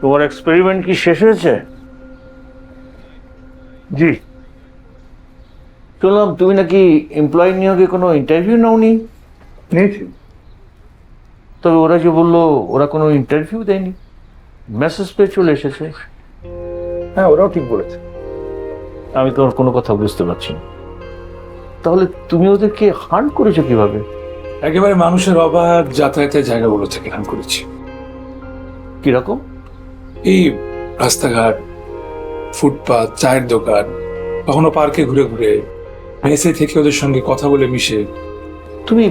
তোমার এক্সপেরিমেন্ট কি শেষ হয়েছে? জি। শুনলাম তুমি নাকি এমপ্লয়ি নিয়োগে কোনো ইন্টারভিউ নাওনি? নিয়েছি। তবে ওরা যে বলল ওরা কোনো ইন্টারভিউ দেয়নি। মেসেজ পেয়ে চলে এসেছে। হ্যাঁ ওরাও ঠিক বলেছে। আমি তোমার কোনো কথা বুঝতে পারছি না। তাহলে তুমি ওদেরকে হান্ট করেছ কীভাবে? একেবারে মানুষের অবাধ যাতায়াতের জায়গাগুলো থেকে হান করেছি। কীরকম? এই রাস্তাঘাট ফুটপাত চায়ের দোকান কখনো পার্কে ঘুরে ঘুরে মেসে থেকে ওদের সঙ্গে কথা বলে মিশে। তুমি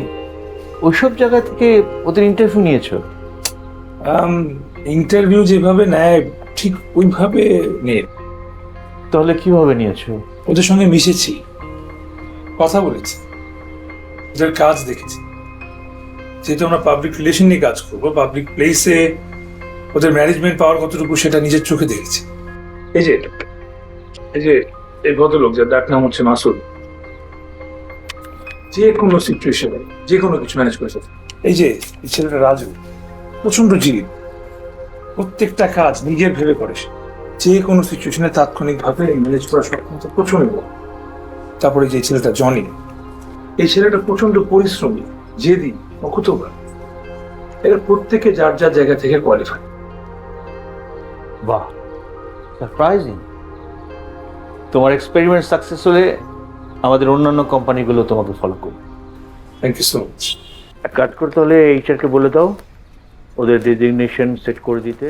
ওইসব জায়গা থেকে ওদের ইন্টারভিউ নিয়েছো? ইন্টারভিউ যেভাবে নেয় ঠিক ওইভাবে নেই। তাহলে কীভাবে নিয়েছো? ওদের সঙ্গে মিশেছি। কথা বলেছি। ওদের কাজ দেখেছি। যেহেতু আমরা পাবলিক রিলেশন নিয়ে কাজ করব পাবলিক প্লেসে ওদের ম্যানেজমেন্ট পাওয়ার কতটুকু সেটা নিজের চোখে দেখেছি। এই যে এই যে এই ভদ্রলোক যার ডাক নাম হচ্ছে মাসুদ যে কোনো সিচুয়েশনে যে কোনো কিছু ম্যানেজ করে ফেলে। এই যে এই ছেলেটা রাজু প্রচণ্ড জীব প্রত্যেকটা কাজ নিজের ভেবে করে সে। যে কোনো সিচুয়েশনে তাৎক্ষণিকভাবে ম্যানেজ করার সক্ষমতা প্রচণ্ড তারপরে যে ছেলেটা জনি এই ছেলেটা প্রচণ্ড পরিশ্রমী জেদি অকুতবা এরা প্রত্যেকে যার যার জায়গা থেকে কোয়ালিফাই বাহ সারপ্রাইজিং তোমার এক্সপেরিমেন্ট সাকসেস হলে আমাদের অন্যান্য কোম্পানিগুলো তোমাকে ফলো করবে। থ্যাংক ইউ সো মাচ এক কাজ করতে হলে এইচআরকে বলে দাও ওদের ডেজিগনেশন সেট করে দিতে।